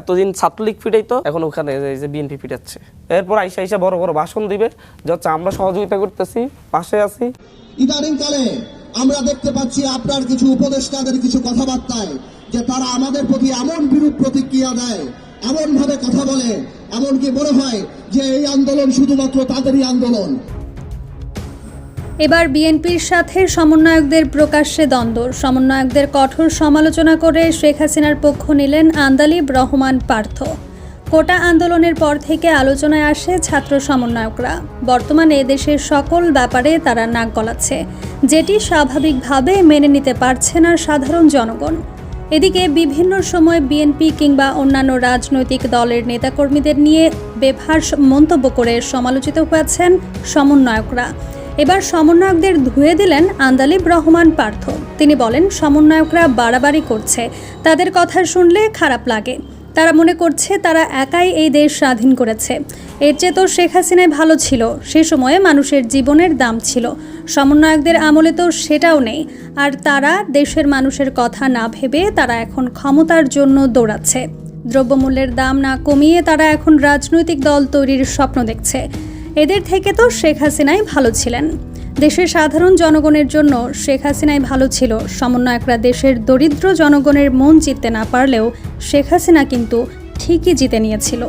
এতদিন ছাত্রলীগ ফিটাইতো এখন ওখানে যে বিএনপি ফিটাচ্ছে এরপর আইসা আইসা বড় বড় ভাষণ দিবে যে হচ্ছে আমরা সহযোগিতা করতেছি, পাশে আছি। ইদানিংকালে আমরা দেখতে পাচ্ছি আপনার কিছু উপদেষ্টাদের কিছু কথাবার্তায় যে তারা আমাদের প্রতি এমন বিরূপ প্রতিক্রিয়া দেয় এমন ভাবে কথা বলে, এমনকি মনে হয় যে এই আন্দোলন শুধুমাত্র তাদেরই আন্দোলন। এবার বিএনপির সাথে সমন্বয়কদের প্রকাশ্যে দ্বন্দ্ব। সমন্বয়কদের কঠোর সমালোচনা করে শেখ হাসিনার পক্ষ নিলেন আন্দালিব রহমান পার্থ। কোটা আন্দোলনের পর থেকে আলোচনায় আসে ছাত্র সমন্বয়করা। বর্তমানে দেশের সকল ব্যাপারে তারা নাক গলাচ্ছে। যেটি স্বাভাবিকভাবে মেনে নিতে পারছে না সাধারণ জনগণ। এদিকে বিভিন্ন সময় বিএনপি কিংবা অন্যান্য রাজনৈতিক দলের নেতাকর্মীদের নিয়ে বেভাস মন্তব্য করে সমালোচিত হয়েছেন সমন্বয়করা। এবার সমন্বয়কদের ধুয়ে দিলেন আন্দালিব রহমান পার্থ। তিনি বলেন, সমন্বয়করা বাড়াবাড়ি করছে। তাদের কথা শুনলে খারাপ লাগে। তারা মনে করছে তারা একাই এই দেশ স্বাধীন করেছে। এর চেয়ে তো শেখ হাসিনায় ভালো ছিল। সে সময়ে মানুষের জীবনের দাম ছিল। সমন্বয়কদের আমলে তো সেটাও নেই। আর তারা দেশের মানুষের কথা না ভেবে তারা এখন ক্ষমতার জন্য দৌড়াচ্ছে। দ্রব্যমূল্যের দাম না কমিয়ে তারা এখন রাজনৈতিক দল তৈরির স্বপ্ন দেখছে। এদের থেকে তো শেখ হাসিনাই ভালো ছিলেন। দেশের সাধারণ জনগণের জন্য শেখ হাসিনাই ভালো ছিল। সমন্বয়করা দেশের দরিদ্র জনগণের মন জিততে না পারলেও শেখ হাসিনা কিন্তু ঠিকই জিতে নিয়েছিল।